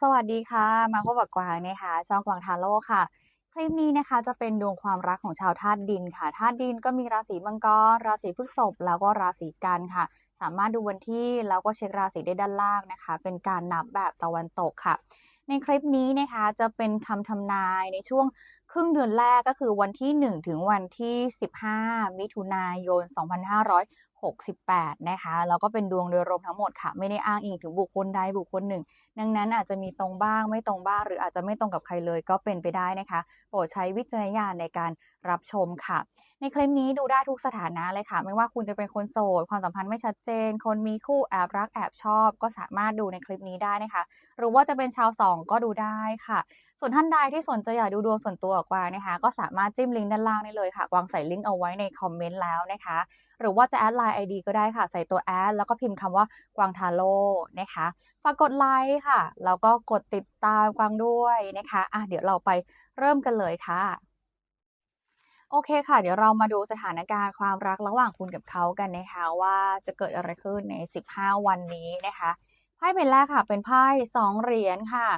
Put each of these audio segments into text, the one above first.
สวัสดีค่ะ มาพบกับกวางนะคะช่องกวางทาโร่ค่ะ คลิปนี้นะคะจะเป็นดวงความรักของชาวธาตุดินค่ะธาตุดินก็มีราศีมังกร ราศีพฤษภแล้วก็ราศีกันค่ะ สามารถดูวันที่แล้วก็เช็คราศีได้ด้านล่างนะคะ เป็นการนับแบบตะวันตกค่ะ ในคลิปนี้นะคะจะเป็นคำทำนายในช่วงครึ่งเดือนแรกก็คือวันที่ 1 ถึงวันที่ 15 มิถุนายน 68 นะคะแล้วก็เป็นดวงโดยรวมทั้งหมดค่ะ ไม่ได้อ้างอิงถึงบุคคลใดบุคคลหนึ่ง ดังนั้นอาจจะมีตรงบ้างไม่ตรงบ้าง หรืออาจจะไม่ตรงกับใครเลยก็เป็นไปได้นะคะ โปรดใช้วิจารณญาณในการรับชมค่ะ ในคลิปนี้ดูได้ทุกสถานะเลยค่ะ ไม่ว่าคุณจะเป็นคนโสด ความสัมพันธ์ไม่ชัดเจน คนมีคู่แอบรักแอบชอบ ก็สามารถดูในคลิปนี้ได้นะคะ หรือว่าจะเป็นชาวสองก็ดูได้ค่ะ ส่วนท่านใดที่สนใจอยากดูดวงส่วนตัวกับกวางนะคะ ก็สามารถจิ้มลิงก์ด้านล่างได้เลยค่ะกวางใส่ลิงก์เอาไว้ในคอมเมนต์แล้วนะคะ หรือว่าจะแอดไลน์ ID ก็ได้ค่ะ ใส่ตัวแอดแล้วก็พิมพ์คำว่ากวางทาโร่นะคะฝากกดไลค์ค่ะแล้วก็กดติดตามกวางด้วยนะคะอะเดี๋ยวเราไปเริ่มกันเลยค่ะ โอเคค่ะ เดี๋ยวเรามาดูสถานการณ์ความรักระหว่างคุณกับเขากันนะคะ ว่าจะเกิดอะไรขึ้นใน 15 วันนี้นะคะไพ่ใบแรกค่ะ เป็นไพ่สองเหรียญค่ะ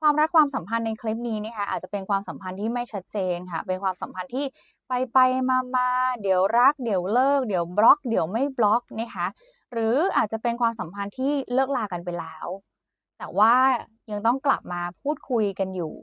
ความรักความสัมพันธ์ในคลิปนี้นะคะอาจจะเป็นความสัมพันธ์ที่ไม่ชัดเจนค่ะ เป็นความสัมพันธ์ที่ไปไปมามาเดี๋ยวรัก เดี๋ยวเลิก เดี๋ยวบล็อก เดี๋ยวไม่บล็อกนะคะหรืออาจจะเป็นความสัมพันธ์ที่เลิกลากันไปแล้ว แต่ว่ายังต้องกลับมาพูดคุยกันอยู่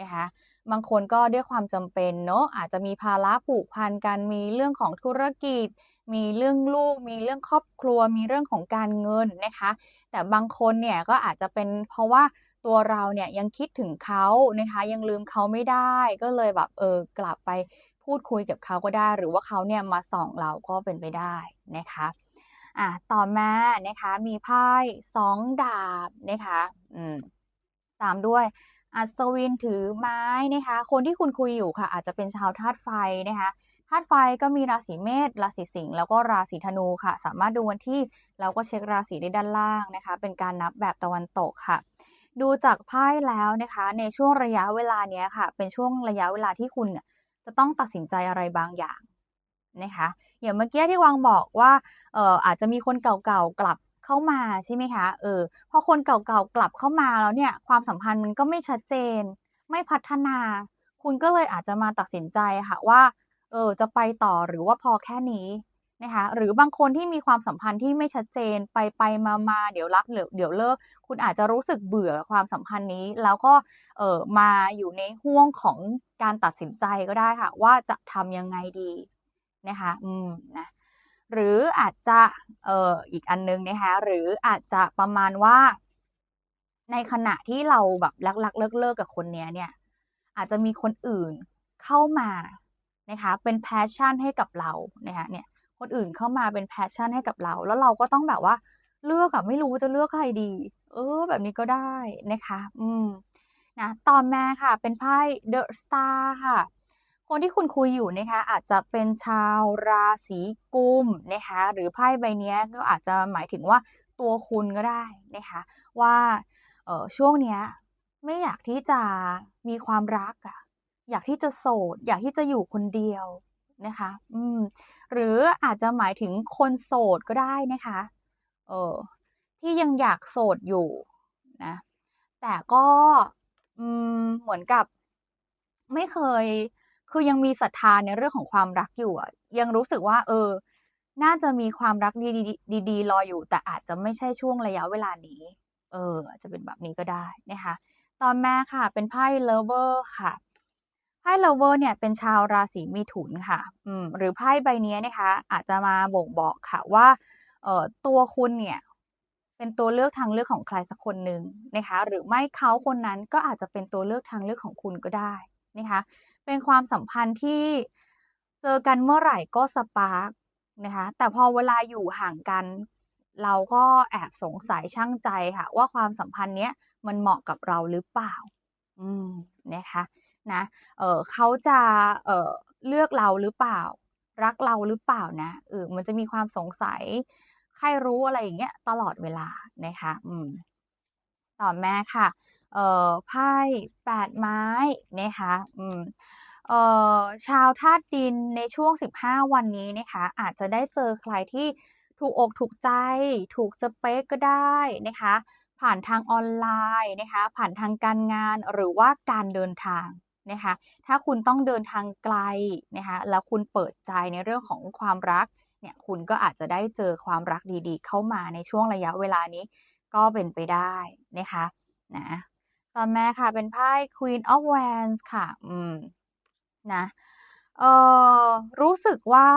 นะคะ บางคนก็ด้วยความจำเป็นเนาะอาจจะมีภาระผูกพันกันมีเรื่องของธุรกิจ มีเรื่องลูก มีเรื่องครอบครัว มีเรื่องของการเงินนะคะ แต่บางคนเนี่ยก็อาจจะเป็นเพราะว่าตัวเราเนี่ยยังคิดถึงเขานะคะยังลืมเขาไม่ได้ก็เลยแบบเออกลับไปพูดคุยกับเขาก็ได้ หรือว่าเขาเนี่ยมาส่องเราก็เป็นไปได้นะคะอะต่อมานะคะมีไพ่สองดาบนะคะอืม ตามด้วยอัศวินถือไม้นะคะ คนที่คุณคุยอยู่ค่ะ อาจจะเป็นชาวธาตุไฟนะคะธาตุไฟก็มีราศีเมษราศีสิงห์แล้วก็ราศีธนูค่ะ สามารถดูวันที่แล้วก็เช็คราศีได้ด้านล่างนะคะ เป็นการนับแบบตะวันตกค่ะ ดูจากไพ่แล้วนะคะ ในช่วงระยะเวลาเนี้ยค่ะ เป็นช่วงระยะเวลาที่คุณจะต้องตัดสินใจอะไรบางอย่างนะคะอย่างเมื่อกี้ที่วางบอกว่าเอ่ออาจจะมีคนเก่าๆกลับ เข้ามาใช่ไหมคะ เออ พอคนเก่าๆกลับเข้ามาแล้วเนี่ย ความสัมพันธ์มันก็ไม่ชัดเจน ไม่พัฒนา คุณก็เลยอาจจะมาตัดสินใจค่ะว่า เออ จะไปต่อหรือว่าพอแค่นี้นะคะ หรือบางคนที่มีความสัมพันธ์ที่ไม่ชัดเจนไปไปมามาเดี๋ยวรักเดี๋ยวเลิก คุณอาจจะรู้สึกเบื่อความสัมพันธ์นี้ แล้วก็ เออมาอยู่ในห่วงของการตัดสินใจก็ได้ค่ะ ว่าจะทำยังไงดีนะคะ อืม นะ หรืออาจจะเอ่ออีกอันนึงนะคะหรืออาจจะประมาณว่า ในขณะที่เราแบบรักๆเลิกๆกับคนเนี้ยเนี่ย อาจจะมีคนอื่นเข้ามานะคะเป็น passion ให้กับเรานะคะเนี่ยคนอื่นเข้ามาเป็น passion ให้กับเรา แล้วเราก็ต้องแบบว่าเลือกอะไม่รู้จะเลือกใครดี เออ แบบนี้ก็ได้นะคะ อืมนะต่อมาค่ะ เป็นไพ่ The Star ค่ะ คนที่คุณคุยอยู่นะคะอาจจะเป็นชาวราศีกุมนะคะหรือไพ่ใบนี้ก็อาจจะหมายถึงว่าตัวคุณก็ได้นะคะว่าเออช่วงเนี้ยไม่อยากที่จะมีความรักอะอยากที่จะโสด อยากที่จะอยู่คนเดียวนะคะอืมหรืออาจจะหมายถึงคนโสดก็ได้นะคะเออที่ยังอยากโสดอยู่นะแต่ก็อืมเหมือนกับไม่เคย คือยังมีศรัทธาในเรื่องของความรักอยู่อะยังรู้สึกว่า เออ น่าจะมีความรักดีๆดีๆรออยู่ แต่อาจจะไม่ใช่ช่วงระยะเวลานี้ เออ อาจจะเป็นแบบนี้ก็ได้นะคะต่อมาค่ะ เป็นไพ่ Lover ค่ะไพ่ Lover เนี่ยเป็นชาวราศีมิถุนค่ะ อืมหรือไพ่ใบนี้นะคะ อาจจะมาบ่งบอกค่ะว่า เอ่อตัวคุณเนี่ยเป็นตัวเลือกทางเลือกของใครสักคนหนึ่งนะคะ หรือไม่เขาคนนั้นก็อาจจะเป็นตัวเลือกทางเลือกของคุณก็ได้ นะคะ เป็นความสัมพันธ์ที่เจอกันเมื่อไหร่ก็สปาร์กนะคะ แต่พอเวลาอยู่ห่างกัน เราก็แอบสงสัยช่างใจค่ะ ว่าความสัมพันธ์เนี้ยมันเหมาะกับเราหรือเปล่า อืมนะคะนะเออเขาจะเออเลือกเราหรือเปล่า รักเราหรือเปล่านะเออมันจะมีความสงสัยใครรู้อะไรอย่างเงี้ยตลอดเวลานะคะ อืม ต่อมาค่ะเอ่อไพ่แปดไม้นะคะอืมเอ่อชาวธาตุดินในช่วง 15 วันนี้นะคะอาจจะได้เจอใครที่ถูกอกถูกใจ ถูกสเปกก็ได้นะคะผ่านทางออนไลน์นะคะผ่านทางการงานหรือว่าการเดินทางนะคะถ้าคุณต้องเดินทางไกลนะคะแล้วคุณเปิดใจในเรื่องของความรักเนี่ยคุณก็อาจจะได้เจอความรักดีๆ เข้ามาในช่วงระยะเวลานี้ ก็เป็นไปได้นะคะนะต่อมาค่ะเป็นไพ่ Queen of Wands ค่ะ อืมนะเออรู้สึกว่า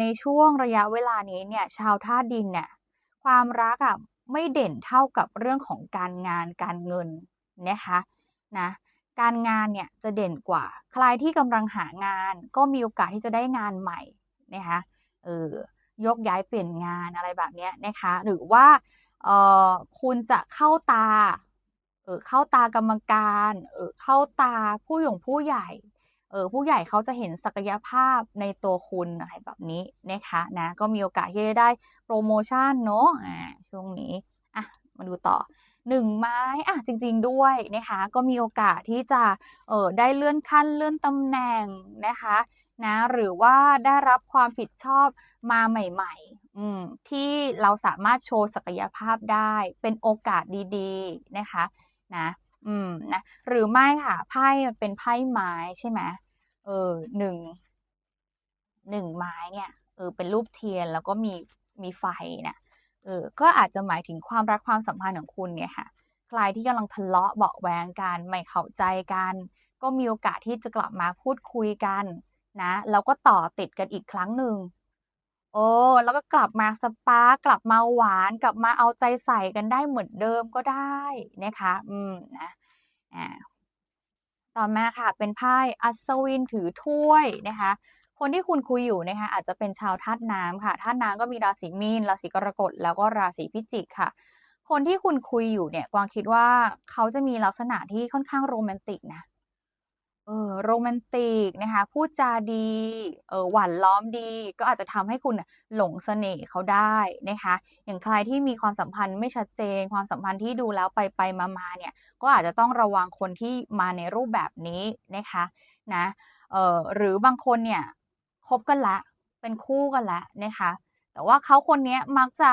ในช่วงระยะเวลานี้เนี่ย ชาวธาตุดินเนี่ยความรักอะไม่เด่นเท่ากับเรื่องของการงานการเงินนะคะนะการงานเนี่ยจะเด่นกว่า ใครที่กำลังหางานก็มีโอกาสที่จะได้งานใหม่นะคะเออ ยกย้ายเปลี่ยนงานอะไรแบบนี้นะคะ หรือว่าเออคุณจะเข้าตาเออเข้าตากรรมการเออเข้าตาผู้หยงผู้ใหญ่เออผู้ใหญ่เขาจะเห็นศักยภาพในตัวคุณอะไรแบบนี้นะคะนะก็มีโอกาสที่จะได้โปรโมชั่นเนาะช่วงนี้อะ มาดูต่อหนึ่งไม้อะจริง ๆด้วยนะคะก็มีโอกาสที่จะเออได้เลื่อนขั้นเลื่อนตำแหน่งนะคะนะหรือว่าได้รับความผิดชอบมาใหม่ๆอืมที่เราสามารถโชว์ศักยภาพได้เป็นโอกาสดีๆนะคะนะอืมนะหรือไม่ค่ะไพ่เป็นไพ่ไม้ใช่ไหมเออหนึ่งหนึ่งไม้เนี่ยเออเป็นรูปเทียนแล้วก็มีมีไฟนะ เออก็อาจจะหมายถึงความรักความสัมพันธ์ของคุณเนี่ยค่ะ ใครที่กำลังทะเลาะเบาแวงกันไม่เข้าใจกัน ก็มีโอกาสที่จะกลับมาพูดคุยกันนะแล้วก็ต่อติดกันอีกครั้งหนึ่งโอ้แล้วก็กลับมาสปาร์กลับมาหวานกลับมาเอาใจใส่กันได้เหมือนเดิมก็ได้นะคะ อืมนะอ่าต่อมาค่ะเป็นไพ่อัศวินถือถ้วยนะคะ คนที่คุณคุยอยู่นะคะอาจจะเป็นชาวธาตุน้ำค่ะธาตุน้ำก็มีราศีมีนราศีกรกฎแล้วก็ราศีพิจิกค่ะ คนที่คุณคุยอยู่เนี่ยกวางคิดว่าเขาจะมีลักษณะที่ค่อนข้างโรแมนติกนะเออโรแมนติกนะคะพูดจาดีเออหวานล้อมดี ก็อาจจะทำให้คุณหลงเสน่ห์เขาได้นะคะอย่างใครที่มีความสัมพันธ์ไม่ชัดเจน ความสัมพันธ์ที่ดูแล้วไปไปมามาเนี่ยก็อาจจะต้องระวังคนที่มาในรูปแบบนี้นะคะนะเออหรือบางคนเนี่ย คบกันละ เป็นคู่กันละนะคะ แต่ว่าเขาคนนี้มักจะ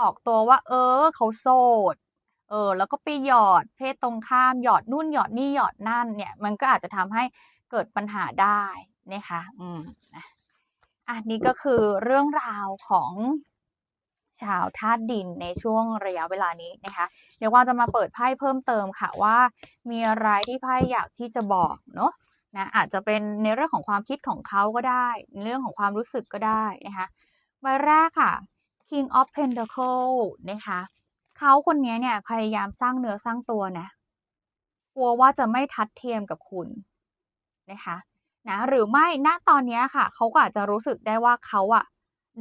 ออกตัวว่า เออ เขาโสดเออแล้วก็ไปหยอดเพศตรงข้ามหยอดนู่นหยอดนี่หยอดนั่นเนี่ยมันก็อาจจะทำให้เกิดปัญหาได้นะคะอืมนะอะนี่ก็คือเรื่องราวของชาวธาตุดินในช่วงระยะเวลานี้นะคะ เดี๋ยวว่าจะมาเปิดไพ่เพิ่มเติมค่ะว่า มีอะไรที่ไพ่อยากที่จะบอกเนาะ นะอาจจะเป็นในเรื่องของความคิดของเขาก็ได้ ในเรื่องของความรู้สึกก็ได้นะคะใบแรกค่ะ King of Pentacle นะคะเขาคนนี้เนี่ยพยายามสร้างเนื้อสร้างตัวนะกลัวว่าจะไม่ทัดเทียมกับคุณนะคะนะหรือไม่ณตอนนี้ค่ะ เขาก็อาจจะรู้สึกได้ว่าเขาอะ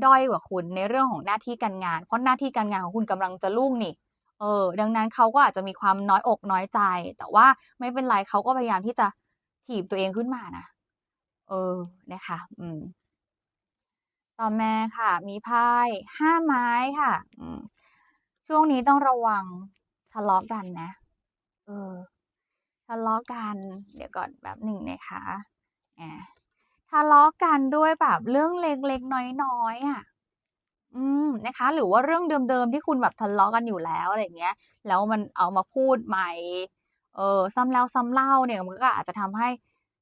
ด้อยกว่าคุณในเรื่องของหน้าที่การงาน เพราะหน้าที่การงานของคุณกำลังจะรุ่งนี่เออดังนั้นเขาก็อาจจะมีความน้อยอกน้อยใจ แต่ว่าไม่เป็นไรเขาก็พยายามที่จะ ถีบตัวเองขึ้นมานะเออนะคะ อืม ต่อมาค่ะ มีไพ่ห้าไม้ค่ะ อืม ช่วงนี้ต้องระวังทะเลาะกันนะ เออ ทะเลาะกัน เดี๋ยวก่อนแบบหนึ่งนะคะอ่าทะเลาะกันด้วยแบบเรื่องเล็กๆน้อยๆอะ อืมนะคะ หรือว่าเรื่องเดิมๆที่คุณแบบทะเลาะกันอยู่แล้วอะไรเงี้ย แล้วมันเอามาพูดใหม่ เออซ้ำแล้วซ้ำเล่าเนี่ยมันก็อาจจะทำให้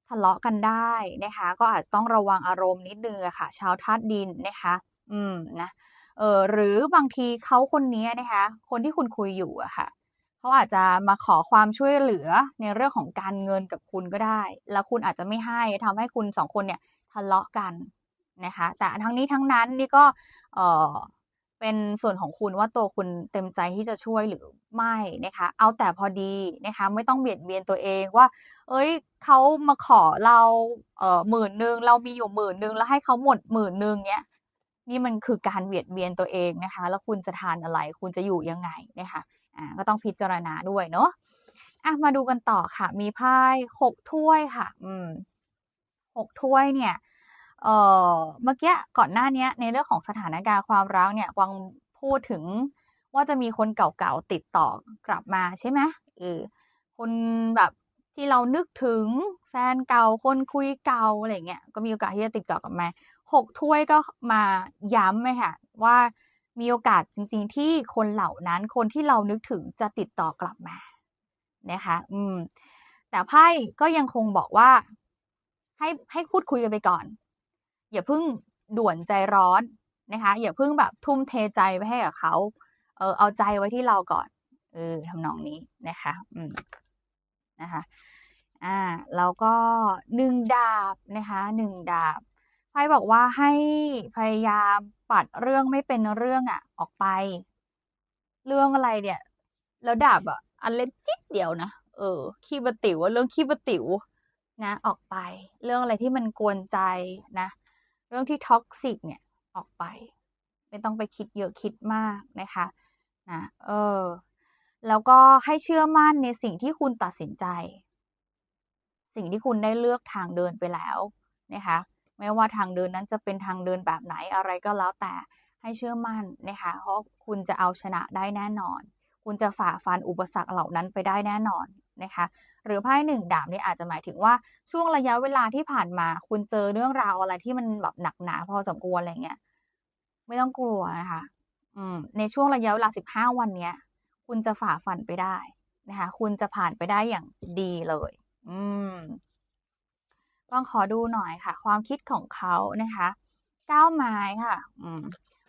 ทะเลาะกันได้นะคะ ก็อาจจะต้องระวังอารมณ์นิดนึงอะค่ะ ชาวธาตุดินนะคะ อืมนะเออหรือบางทีเขาคนนี้นะคะ คนที่คุณคุยอยู่อะค่ะเขาอาจจะมาขอความช่วยเหลือในเรื่องของการเงินกับคุณก็ได้ แล้วคุณอาจจะไม่ให้ทำให้คุณสองคนเนี่ยทะเลาะกันนะคะ แต่ทั้งนี้ทั้งนั้นนี่ก็เออ เป็นส่วนของคุณว่าตัวคุณเต็มใจที่จะช่วยหรือไม่นะคะ เอาแต่พอดีนะคะ ไม่ต้องเบียดเบียนตัวเองว่า เอ้ยเขามาขอเราเอ่อหมื่นหนึ่งเรามีอยู่หมื่นหนึ่งแล้วให้เขาหมดหมื่นหนึ่งเนี้ยนี่มันคือการเบียดเบียนตัวเองนะคะ แล้วคุณจะทานอะไร คุณจะอยู่ยังไงนะคะอ่าก็ต้องพิจารณาด้วยเนาะอะมาดูกันต่อค่ะ มีไพ่หกถ้วยค่ะ อืมหกถ้วยเนี่ย เอ่อเมื่อกี้ก่อนหน้านี้ในเรื่องของสถานการณ์ความรักเนี่ยกวางพูดถึงว่าจะมีคนเก่าๆติดต่อกลับมาใช่ไหมเออคนแบบที่เรานึกถึงแฟนเก่าคนคุยเก่าอะไรเงี้ยก็มีโอกาสที่จะติดต่อกลับมา6ถ้วยก็มาย้ำเลยค่ะว่ามีโอกาสจริง ๆ ที่คนเหล่านั้นคนที่เรานึกถึงจะติดต่อกลับมานะคะอืมแต่ไพ่ก็ยังคงบอกว่า ให้ให้พูดคุยกันไปก่อน อย่าเพิ่งด่วนใจร้อนนะคะอย่าเพิ่งแบบทุ่มเทใจไปให้กับเขาเออเอาใจไว้ที่เราก่อนเออทำนองนี้นะคะอืมนะคะอ่าแล้วก็หนึ่งดาบนะคะหนึ่งดาบไพ่บอกว่าให้พยายามปัดเรื่องไม่เป็นเรื่องอะออกไป เรื่องอะไรเนี่ย แล้วดาบอะอันเล็กจิ๊ดเดียวนะเออขี้บะติ๋วเรื่องขี้บะติ๋วนะ ออกไป เรื่องอะไรที่มันกวนใจนะ เรื่องที่ท็อกซิกเนี่ยออกไป ไม่ต้องไปคิดเยอะคิดมากนะคะนะเออแล้วก็ให้เชื่อมั่นในสิ่งที่คุณตัดสินใจ สิ่งที่คุณได้เลือกทางเดินไปแล้วนะคะไม่ว่าทางเดินนั้นจะเป็นทางเดินแบบไหนอะไรก็แล้วแต่ให้เชื่อมั่นนะคะเพราะคุณจะเอาชนะได้แน่นอน คุณจะฝ่าฟันอุปสรรคเหล่านั้นไปได้แน่นอน นะคะ หรือไพ่หนึ่งดาบเนี่ยอาจจะหมายถึงว่าช่วงระยะเวลาที่ผ่านมา คุณเจอเรื่องราวอะไรที่มันแบบหนักหนาพอสมควรอะไรเงี้ยไม่ต้องกลัวนะคะอืมในช่วงระยะเวลาสิบห้าวันเนี้ย คุณจะฝ่าฟันไปได้นะคะ คุณจะผ่านไปได้อย่างดีเลย อืมลองขอดูหน่อยค่ะ ความคิดของเขานะคะก้าวไม้ค่ะ อืม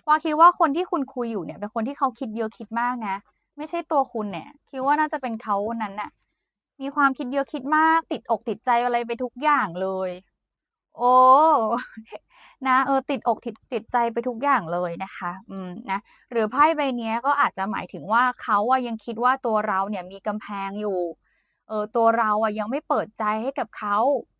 ว่าคิดว่าคนที่คุณคุยอยู่เนี่ย เป็นคนที่เขาคิดเยอะคิดมากนะ ไม่ใช่ตัวคุณเนี่ย คิดว่าน่าจะเป็นเขานั้นน่ะ มีความคิดเยอะคิดมาก ติดอกติดใจอะไรไปทุกอย่างเลย โอ้นะเออติดอกติดติดใจไปทุกอย่างเลยนะคะ อืมนะหรือไพ่ใบนี้ก็อาจจะหมายถึงว่าเขาอะยังคิดว่าตัวเราเนี่ยมีกำแพงอยู่เออตัวเราอะยังไม่เปิดใจให้กับเขา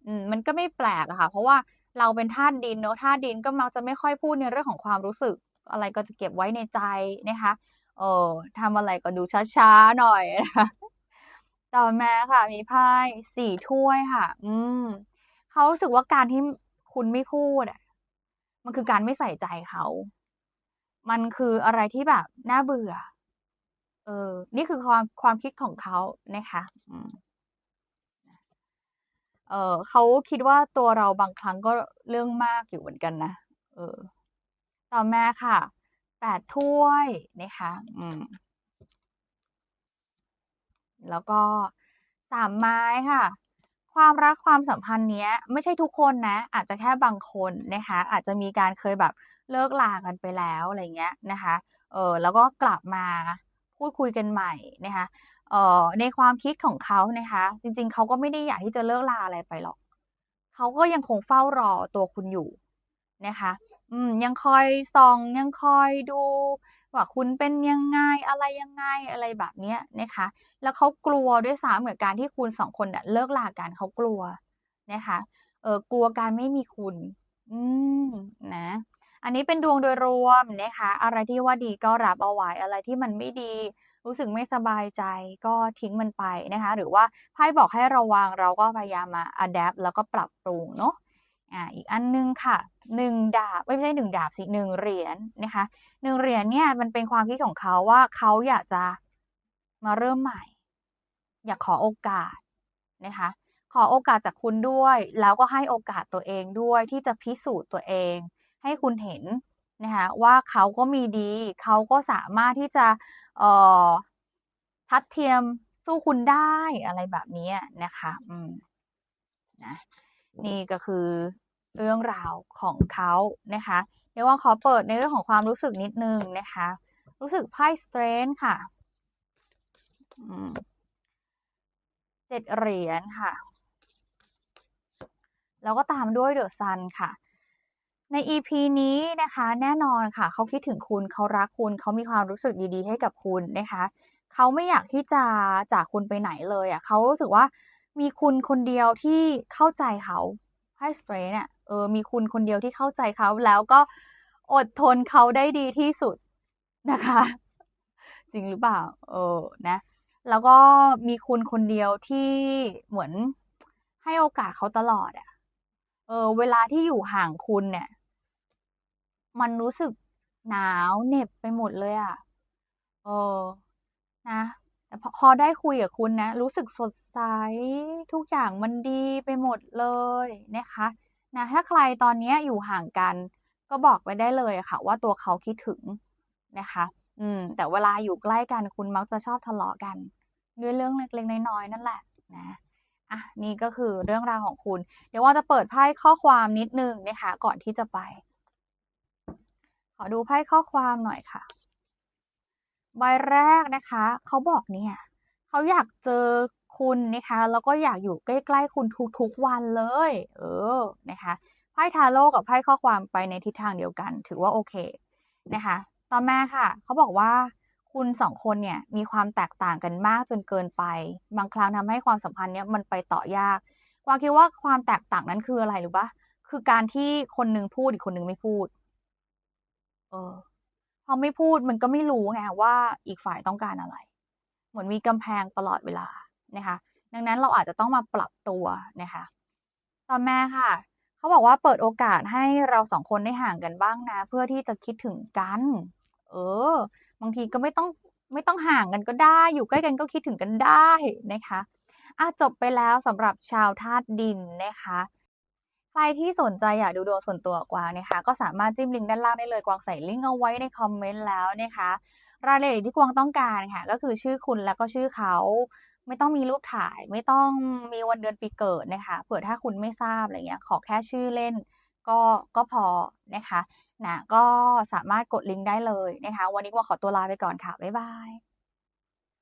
อืมมันก็ไม่แปลกอะค่ะ เพราะว่าเราเป็นธาตุดินเนอะธาตุดินก็มักจะไม่ค่อยพูดในเรื่องของความรู้สึก อะไรก็จะเก็บไว้ในใจนะคะเออทำอะไรก็ดูช้าๆหน่อยนะคะ ต่อมาค่ะมีไพ่สี่ถ้วยค่ะ อืมเขารู้สึกว่าการที่คุณไม่พูดอะ มันคือการไม่ใส่ใจเขา มันคืออะไรที่แบบน่าเบื่อ เออ นี่คือความความคิดของเขานะคะอืมเออเขาคิดว่าตัวเราบางครั้งก็เรื่องมากอยู่เหมือนกันนะ เออ ต่อมาค่ะ แปดถ้วยนะคะ อืม แล้วก็สามไม้ค่ะ ความรักความสัมพันธ์เนี้ย ไม่ใช่ทุกคนนะ อาจจะแค่บางคนนะคะ อาจจะมีการเคยแบบเลิกลากันไปแล้วอะไรเงี้ยนะคะเออแล้วก็กลับมาพูดคุยกันใหม่นะคะเออในความคิดของเขานะคะ จริง ๆเขาก็ไม่ได้อยากที่จะเลิกลาอะไรไปหรอกเขาก็ยังคงเฝ้ารอตัวคุณอยู่นะคะ อืมยังคอยส่องยังคอยดู ว่าคุณเป็นยังไงอะไรยังไงอะไรแบบเนี้ยนะคะ แล้วเขากลัวด้วยซ้ำกับการที่คุณสองคนน่ะเลิกลากันเขากลัวนะคะเออกลัวการไม่มีคุณ อืมนะ อันนี้เป็นดวงโดยรวมนะคะ อะไรที่ว่าดีก็รับเอาไว้อะไรที่มันไม่ดี รู้สึกไม่สบายใจก็ทิ้งมันไปนะคะ หรือว่าไพ่บอกให้ระวังเราก็พยายามมาอะแดปต์แล้วก็ปรับปรุงเนาะ อ่าอีกอันหนึ่งค่ะ1ดาบเอ๊ยไม่ใช่1ดาบสิ1เหรียญนะคะ1เหรียญเนี่ยมันเป็นความคิดของเขาว่าเขาอยากจะมาเริ่มใหม่ อยากขอโอกาสนะคะขอโอกาสจากคุณด้วย แล้วก็ให้โอกาสตัวเองด้วยที่จะพิสูจน์ตัวเอง ให้คุณเห็นนะคะว่าเขาก็มีดีเขาก็สามารถที่จะเอ่อทัดเทียมสู้คุณได้อะไรแบบนี้นะคะ อืมนะ นี่ก็คือเรื่องราวของเขานะคะเดี๋ยวว่าขอเปิดในเรื่องของความรู้สึกนิดนึงนะคะ รู้สึกไพ่ Strength ค่ะอืม7เหรียญค่ะ แล้วก็ตามด้วย The Sun ค่ะใน EP นี้นะคะแน่นอนค่ะ เขาคิดถึงคุณเขารักคุณเขามีความรู้สึกดีๆ ให้กับคุณนะคะ เขาไม่อยากที่จะจากคุณไปไหนเลยอะเขารู้สึกว่า มีคุณคนเดียวที่เข้าใจเขาไพ่ Strength เนี่ยเออมีคุณคนเดียวที่เข้าใจเขาแล้วก็อดทนเขาได้ดีที่สุดนะคะ จริงหรือเปล่า?เออนะ แล้วก็มีคุณคนเดียวที่เหมือนให้โอกาสเขาตลอดอะเออ เวลาที่อยู่ห่างคุณเนี่ย มันรู้สึกหนาวเหน็บไปหมดเลยอะ เออ นะ แต่พอได้คุยกับคุณนะ รู้สึกสดใส ทุกอย่างมันดีไปหมดเลยนะคะนะถ้าใครตอนนี้อยู่ห่างกัน ก็บอกไปได้เลยค่ะ ว่าตัวเขาคิดถึงนะคะ อืม แต่เวลาอยู่ใกล้กันคุณมักจะชอบทะเลาะกัน ด้วยเรื่องเล็กๆน้อยๆนั่นแหละนะอะนี่ก็คือเรื่องราวของคุณ เดี๋ยวว่าจะเปิดไพ่ข้อความนิดนึงนะคะ ก่อนที่จะไป ขอดูไพ่ข้อความหน่อยค่ะ ใบแรกนะคะ เขาบอกเนี่ยเขาอยากเจอคุณนะคะ แล้วก็อยากอยู่ใกล้ๆคุณทุกๆวันเลย เออนะคะไพ่ทาโร่กับไพ่ข้อความไปในทิศทางเดียวกัน ถือว่าโอเคนะคะ ต่อมาค่ะ เขาบอกว่าคุณสองคนเนี่ยมีความแตกต่างกันมากจนเกินไป บางครั้งทำให้ความสัมพันธ์เนี่ยมันไปต่อยากกวางคิดว่าความแตกต่างนั้นคืออะไรหรือปะคือการที่คนหนึงพูดอีกคนหนึงไม่พูด เออ อไม่พูดมันก็ไม่รู้ไงว่าอีกฝ่ายต้องการอะไร เหมือนมีกำแพงตลอดเวลานะคะ ดังนั้นเราอาจจะต้องมาปรับตัวนะคะ ต่อมาค่ะ เขาบอกว่าเปิดโอกาสให้เราสองคนได้ห่างกันบ้างนะ เพื่อที่จะคิดถึงกัน เออ บางทีก็ไม่ต้องไม่ต้องห่างกันก็ได้ อยู่ใกล้กันก็คิดถึงกันได้นะคะอะจบไปแล้วสำหรับชาวธาตุดินนะคะ ใครที่สนใจอยากดูดวงส่วนตัวกวางนะคะ ก็สามารถจิ้มลิงก์ด้านล่างได้เลยกวางใส่ลิงก์เอาไว้ในคอมเมนต์แล้วนะคะ รายละเอียดที่กวางต้องการค่ะ ก็คือชื่อคุณแล้วก็ชื่อเขาไม่ต้องมีรูปถ่าย ไม่ต้องมีวันเดือนปีเกิดนะคะเผื่อถ้าคุณไม่ทราบอะไรเงี้ยขอแค่ชื่อเล่นก็ก็พอนะคะนะก็สามารถกดลิงก์ได้เลยนะคะ วันนี้กวางขอตัวลาไปก่อนค่ะบ๊ายบาย